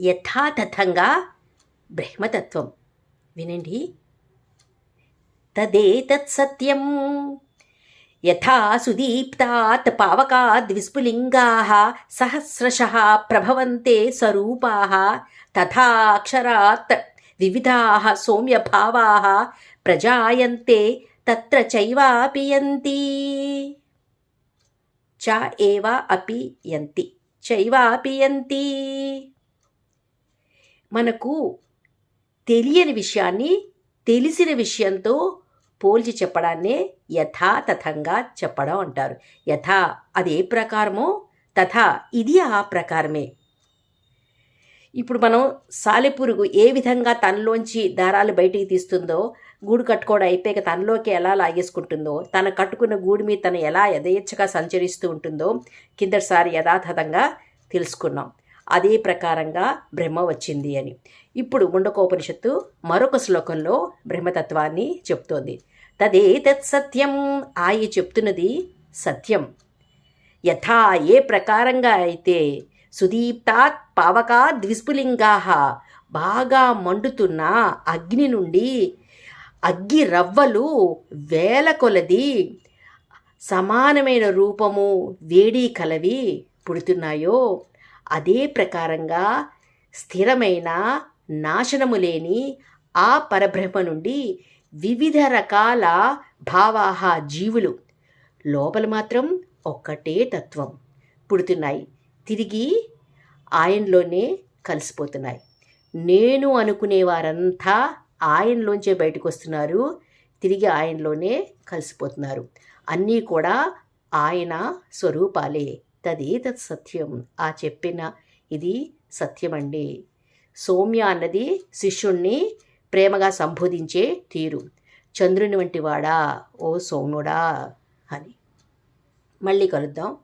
యథాతథంగా బ్రహ్మతత్వం. వినండి. తదేతత్ సత్యం. యథా సుదీప్తాత్ పావకాద్ విస్ఫులింగా సహస్రశ ప్రభవంతే స్వరూపా తథాక్షరాత్ వివిధా సౌమ్యభావా ప్రజాయంతే తత్ర చైవాపి యంతి. చ ఏవా అపి యంతి. చైవాపి యంతి. మనకు తెలియని విషయాన్ని తెలిసిన విషయంతో పోల్చి చెప్పడాన్నే యథాతథంగా చెప్పడం అంటారు. యథా అది ఏ ప్రకారమో తథా ఇది ఆ ప్రకారమే. ఇప్పుడు మనం సాలెపురుగు ఏ విధంగా తనలోంచి దారాలు బయటికి తీస్తుందో గూడు కట్టుకోవడం అయిపోయాక తనలోకి ఎలా లాగేసుకుంటుందో తన కట్టుకున్న గూడు మీద తను ఎలా యథేచ్ఛగా సంచరిస్తూ ఉంటుందో కిందటిసారి యథాతథంగా తెలుసుకున్నాం. అదే ప్రకారంగా బ్రహ్మ వచ్చింది అని. ఇప్పుడు ముండకోపనిషత్తు మరొక శ్లోకంలో బ్రహ్మతత్వాన్ని చెప్తోంది. తదేతత్ సత్యం ఆయి చెప్తున్నది సత్యం. యథా ఏ ప్రకారంగా అయితే సుదీప్తాత్ పావకా విస్ఫులింగా బాగా మండుతున్న అగ్ని నుండి అగ్గి రవ్వలు వేల కొలది సమానమైన రూపము వేడి కలవి పుడుతున్నాయో అదే ప్రకారంగా స్థిరమైన నాశనము లేని ఆ పరబ్రహ్మ నుండి వివిధ రకాల భావాహ జీవులు. లోపల మాత్రం ఒక్కటే తత్వం పుడుతున్నాయి. తిరిగి ఆయనలోనే కలిసిపోతున్నాయి. నేను అనుకునే వారంతా ఆయనలోంచే బయటకు వస్తున్నారు తిరిగి ఆయనలోనే కలిసిపోతున్నారు. అన్నీ కూడా ఆయన స్వరూపాలే. తదేతత్ సత్యం. ఆ చెప్పిన ఇది సత్యమండి. సౌమ్య అన్నది శిష్యుణ్ణి ప్రేమగా సంబోధించే తీరు. చంద్రుని వంటి వాడా? ఓ సౌమ్యుడా? అని. మళ్ళీ కలుద్దాం.